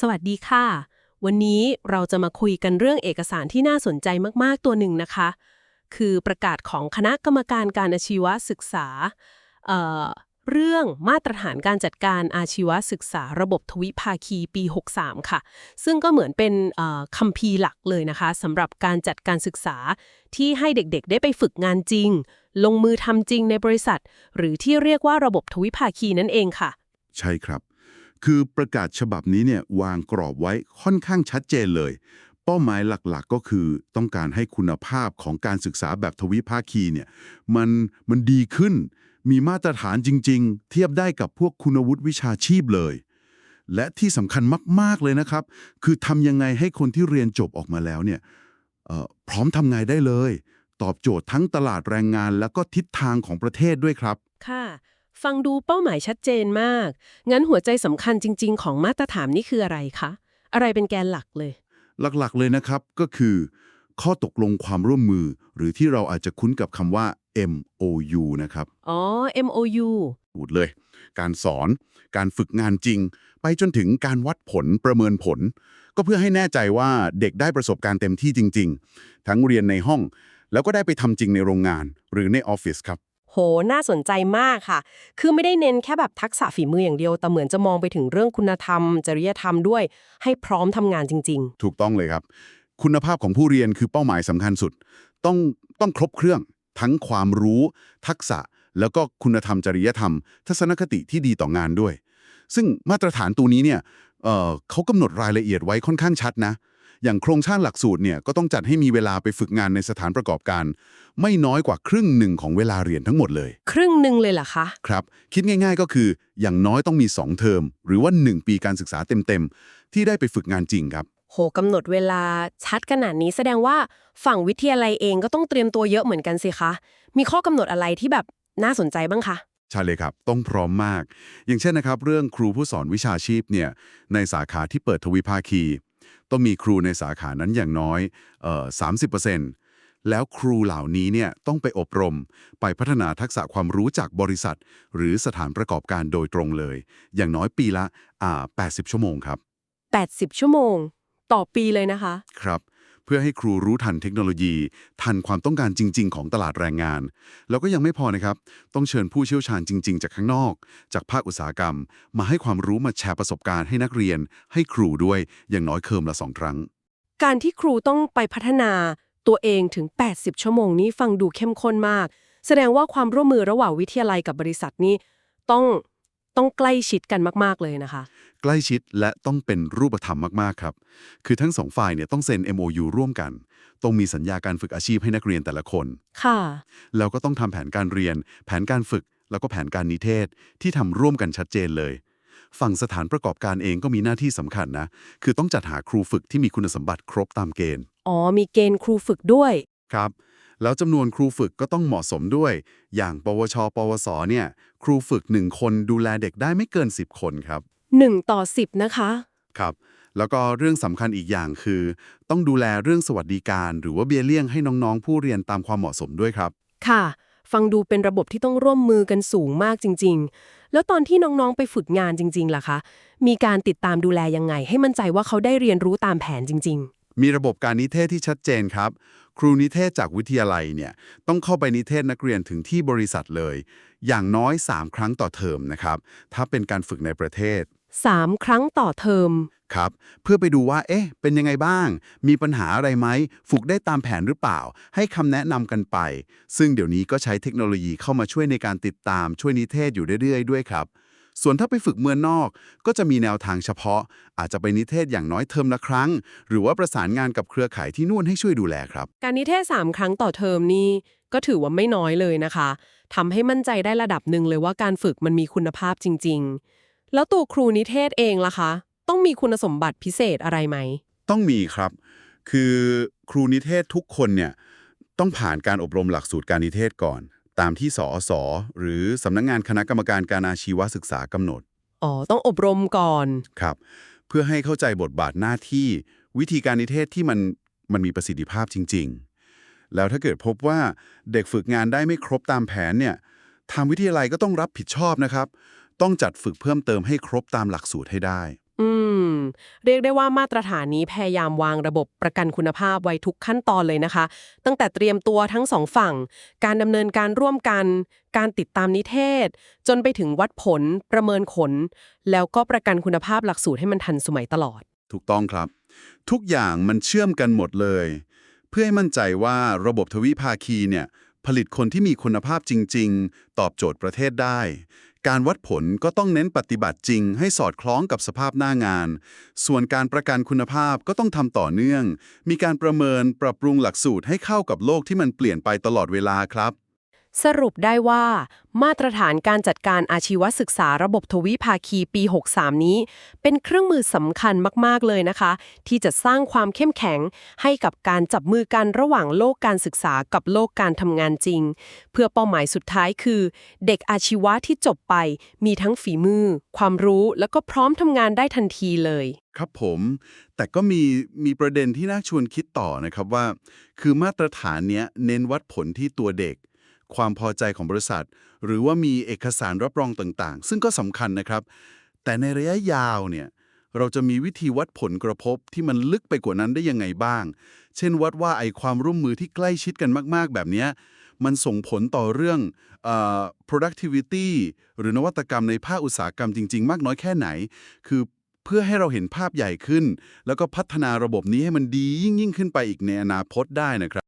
สวัสดีค่ะ วันนี้เราจะมาคุยกันเรื่องเอกสารที่น่าสนใจมากๆตัวหนึ่งนะคะ คือประกาศของคณะกรรมการการอาชีวศึกษาเเรื่องมาตรฐานการจัดการอาชีวศึกษาระบบทวิภาคีปี 63 ค่ะ ซึ่งก็เหมือนเป็นคัมภีร์หลักเลยนะคะสำหรับการจัดการศึกษาที่ให้เด็กๆ ได้ไปฝึกงานจริง ลงมือทำจริงในบริษัท หรือที่เรียกว่าระบบทวิภาคีนั่นเองค่ะ ใช่ครับ คือประกาศฉบับนี้เนี่ยวางกรอบไว้ค่อนข้างชัดเจนเลย เป้าหมายหลักๆ ก็คือต้องการให้คุณภาพของการศึกษาแบบทวิภาคีเนี่ยมันมันดีขึ้น มีมาตรฐานจริง ๆ เทียบได้กับพวกคุณวุฒิวิชาชีพเลย และที่สำคัญมาก ๆ เลยนะครับ คือทำยังไงให้คนที่เรียนจบออกมาแล้วเนี่ยเออพร้อมทำงานได้เลย ตอบโจทย์ทั้งตลาดแรงงาน แล้วก็ทิศทางของประเทศด้วยครับ ค่ะ ฟังดูเป้าหมายชัดเจนมาก งั้นหัวใจสำคัญจริง ๆ ของมาตรฐานนี่คืออะไรคะ อะไรเป็นแกนหลักเลย หลักๆเลยนะครับก็คือ ข้อตกลงความร่วมมือ หรือที่เราอาจจะคุ้นกับคำว่า MOU นะครับ อ๋อ MOU พูดเลย การสอน การฝึกงานจริง ไปจนถึงการวัดผลประเมินผล ก็เพื่อให้แน่ใจว่าเด็กได้ประสบการณ์เต็มที่จริง ๆ ทั้งเรียนในห้อง แล้วก็ได้ไปทำจริงในโรงงาน หรือในออฟฟิศครับ โห น่าสนใจมากค่ะ คือไม่ได้เน้นแค่แบบทักษะฝีมืออย่างเดียว แต่เหมือนจะมองไปถึงเรื่องคุณธรรม จริยธรรมด้วย ให้พร้อมทำงานจริงถูกต้องเลยครับ คุณภาพของผู้เรียนคือเป้าหมายสำคัญสุด ต้องต้องครบเครื่อง ทั้งความรู้ ทักษะ แล้วก็คุณธรรมจริยธรรม ทัศนคติที่ดีต่องานด้วย ซึ่งมาตรฐานตัวนี้เนี่ยเเขากำหนดรายละเอียดไว้ค่อนข้างชัดนะ อย่างโครงสร้างหลักสูตรเนี่ยก็ต้องจัดให้มีเวลาไปฝึกงานในสถานประกอบการ ไม่น้อยกว่าครึ่งหนึ่งของเวลาเรียนทั้งหมดเลยๆครึ่งหนึ่งเลยเหรอคะ ครับ คิดง่ายๆก็คือ อย่างน้อยต้องมี 2 เทอม หรือว่า 1 ปีการศึกษาเต็มๆ ที่ได้ไปฝึกงานจริงครับ โหกำหนดเวลาชัดขนาดนี้แสดงว่าฝั่งวิทยาลัยเองก็ต้องเตรียมตัวเยอะเหมือนกันสิคะ มีข้อกำหนดอะไรที่แบบน่าสนใจบ้างคะใช่เลยครับ ต้องพร้อมมาก อย่างเช่นนะครับ เรื่องครูผู้สอนวิชาชีพเนี่ยในสาขาที่เปิดทวิภาคี ต้องมีครูในสาขานั้นอย่างน้อยเอ่อ30%แล้วครูเหล่านี้เนี่ยต้องไปอบรม ไปพัฒนาทักษะความรู้จากบริษัท หรือสถานประกอบการโดยตรงเลย อย่างน้อยปีละอ่า80 ชั่วโมงครับ 80 ชั่วโมง ต่อปีเลยนะคะ ครับ เพื่อให้ครูรู้ทันเทคโนโลยี ทันความต้องการจริง ๆ ของตลาดแรงงาน แล้วก็ยังไม่พอนะครับ ต้องเชิญผู้เชี่ยวชาญจริง ๆ จากข้างนอก จากภาคอุตสาหกรรม มาให้ความรู้มาแชร์ประสบการณ์ให้นักเรียน ให้ครูด้วยอย่างน้อยเคิมละสองครั้ง การที่ครูต้องไปพัฒนาตัวเองถึง 80 ชั่วโมงนี้ฟังดูเข้มข้นมาก แสดงว่าความร่วมมือระหว่างวิทยาลัยกับบริษัทนี้ต้อง ต้องใกล้ชิดกันมากๆเลยนะคะ ใกล้ชิดและต้องเป็นรูปธรรมมาก ๆ ครับ คือทั้งสองฝ่ายเนี่ยต้องเซ็น MOU ร่วมกัน ต้องมีสัญญาการฝึกอาชีพให้นักเรียนแต่ละคน ค่ะ แล้วก็ต้องทำแผนการเรียน แผนการฝึก แล้วก็แผนการนิเทศ ที่ทำร่วมกันชัดเจนเลย ฝั่งสถานประกอบการเองก็มีหน้าที่สำคัญนะ คือต้องจัดหาครูฝึกที่มีคุณสมบัติครบตามเกณฑ์ อ๋อ มีเกณฑ์ครูฝึกด้วย ครับ แล้วจำนวนครูฝึกก็ต้องเหมาะสมด้วย อย่างปวช ปวส เนี่ย ครูฝึก 1 คนดูแลเด็กได้ไม่เกิน 10 คนครับ 1 ต่อ 10 นะคะ ครับ แล้วก็เรื่องสำคัญอีกอย่างคือ ต้องดูแลเรื่องสวัสดิการ หรือว่าเบี้ยเลี้ยงให้น้องๆ ผู้เรียนตามความเหมาะสมด้วยครับ ค่ะ ฟังดูเป็นระบบที่ต้องร่วมมือกันสูงมากจริง ๆ แล้วตอนที่น้องๆ ไปฝึกงานจริง ๆ ล่ะคะ มีการติดตามดูแลยังไง ให้มั่นใจว่าเขาได้เรียนรู้ตามแผนจริง มีระบบการนิเทศที่ชัดเจนครับ ครูนิเทศจากวิทยาลัยเนี่ยต้องเข้าไปนิเทศนักเรียนถึงที่บริษัทเลย อย่างน้อย 3 ครั้งต่อเทอมนะครับ ถ้าเป็นการฝึกในประเทศๆ3ครั้งต่อเทอมครับ เพื่อไปดูว่า เอ๊ะ เป็นยังไงบ้าง มีปัญหาอะไรไหม ฝึกได้ตามแผนหรือเปล่า ให้คำแนะนำกันไป ซึ่งเดี๋ยวนี้ก็ใช้เทคโนโลยีเข้ามาช่วยในการติดตามช่วยนิเทศอยู่เรื่อยๆ ด้วยครับ ส่วนถ้าไปฝึกเมืองนอก ก็จะมีแนวทางเฉพาะ อาจจะไปนิเทศอย่างน้อยเทอมละครั้ง หรือว่าประสานงานกับเครือข่ายที่นู่นให้ช่วยดูแลครับ การนิเทศ 3 ครั้งต่อเทอมนี่ก็ถือว่าไม่น้อยเลยนะคะทำให้มั่นใจได้ระดับหนึ่งเลยว่าการฝึกมันมีคุณภาพจริง ๆ แล้วตัวครูนิเทศเองล่ะคะ ต้องมีคุณสมบัติพิเศษอะไรไหม ต้องมีครับ คือครูนิเทศทุกคนเนี่ยต้องผ่านการอบรมหลักสูตรการนิเทศก่อน ตามที่สอสหรือสำนักงงานคณะกรรมการการอาชีวศึกษากำหนด อ๋อ ต้องอบรมก่อน ครับ เพื่อให้เข้าใจบทบาทหน้าที่ วิธีการนิเทศที่มันมันมีประสิทธิภาพจริง ๆ แล้วถ้าเกิดพบว่าเด็กฝึกงานได้ไม่ครบตามแผนเนี่ยทางวิทยาลัยก็ต้องรับผิดชอบนะครับ ต้องจัดฝึกเพิ่มเติมให้ครบตามหลักสูตรให้ได้ อืม เรียกได้ว่ามาตรฐานนี้พยายามวางระบบประกันคุณภาพไว้ทุกขั้นตอนเลยนะคะ ตั้งแต่เตรียมตัวทั้งสองฝั่ง การดำเนินการร่วมกัน การติดตามนิเทศ จนไปถึงวัดผล ประเมินผล แล้วก็ประกันคุณภาพหลักสูตรให้มันทันสมัยตลอด ถูกต้องครับ ทุกอย่างมันเชื่อมกันหมดเลย เพื่อให้มั่นใจว่าระบบทวิภาคีเนี่ยผลิตคนที่มีคุณภาพจริง ๆ ตอบโจทย์ประเทศได้ การวัดผลก็ต้องเน้นปฏิบัติจริง ให้สอดคล้องกับสภาพหน้างาน ส่วนการประกันคุณภาพก็ต้องทำต่อเนื่อง มีการประเมินปรับปรุงหลักสูตรให้เข้ากับโลกที่มันเปลี่ยนไปตลอดเวลาครับ สรุปได้ว่า มาตรฐานการจัดการอาชีวศึกษาระบบทวิภาคีปี 63 นี้ เป็นเครื่องมือสำคัญมาก ๆ เลยนะคะ ที่จะสร้างความเข้มแข็งให้กับการจับมือกันระหว่างโลกการศึกษากับโลกการทำงานจริง เพื่อเป้าหมายสุดท้ายคือ เด็กอาชีวะที่จบไป มีทั้งฝีมือ ความรู้แล้วก็พร้อมทำงานได้ทันทีเลย ครับผม แต่ก็มีมีประเด็นที่น่าชวนคิดต่อนะครับว่า คือมาตรฐานเนี้ยเน้นวัดผลที่ตัวเด็ก ความพอใจของบริษัท หรือว่ามีเอกสารรับรองต่างๆ ซึ่งก็สำคัญนะครับ แต่ในระยะยาวเนี่ยเราจะมีวิธีวัดผลกระทบที่มันลึกไปกว่านั้นได้ยังไงบ้าง เช่นวัดว่าไอความร่วมมือที่ใกล้ชิดกันมากๆ แบบนี้มันส่งผลต่อเรื่องอ productivity หรือนวัตกรรมในภาคอุตสาหกรรมจริง ๆ มากน้อยแค่ไหน คือเพื่อให้เราเห็นภาพใหญ่ขึ้น แล้วก็พัฒนาระบบนี้ให้มันดียิ่งยิ่งขึ้นไปอีกในอนาคตได้นะครับ